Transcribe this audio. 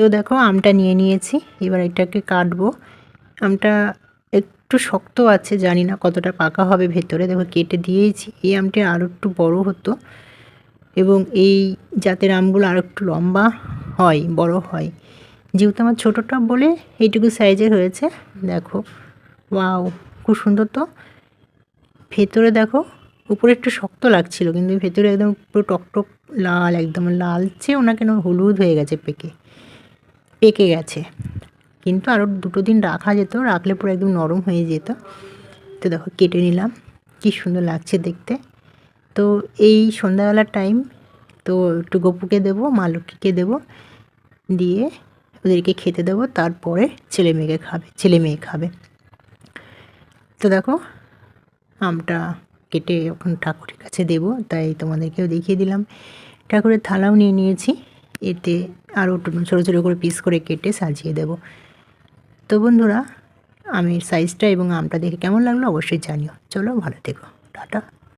তো দেখো আমটা নিয়ে নিয়েছি, এবার এটাকে কাটবো। আমটা একটু শক্ত আছে, জানি না কতটা পাকা হবে ভেতরে। দেখো কেটে দিয়েছি, এই আমটি আরও একটু বড় হতো। এবং এই জাতের আমগুলো আর একটু লম্বা হয়, বড় হয়। যেহেতু আমার ছোটোটা বলে এইটুকু সাইজের হয়েছে, দেখো। ওয়াও, খুব সুন্দর তো। ভেতরে দেখো, উপরে একটু শক্ত লাগছিল, কিন্তু ভেতরে একদম পুরো টকটক লাল, একদম লালচে ওনা কেন হলুদ হয়ে গেছে পেকে। পেকে গেছে। কিন্তু আরও দুটো দিন রাখা যেত, রাখলে পুরো একদম নরম হয়ে যেত। তো দেখো, কেটে নিলাম। কী সুন্দর লাগছে দেখতে। তো এই সন্ধ্যাবেলার টাইম তো একটু গপুকে দেবো, মা লক্ষ্মীকে দেবো, দিয়ে ওদেরকে খেতে দেবো, তারপরে ছেলে মেয়েকে খাবে, ছেলে মেয়ে খাবে। তো দেখো, আমটা কেটে ওখানে ঠাকুরের কাছে দেবো, তাই তোমাদেরকেও দেখিয়ে দিলাম। ঠাকুরের থালাও নিয়ে নিয়েছি, এতে আরও ছোটো ছোটো করে পিস করে কেটে সাজিয়ে দেব। তো বন্ধুরা আমের সাইজটা এবং আমটা দেখে কেমন লাগল অবশ্যই জানিও। চলো ভালো থেকো। টাটা।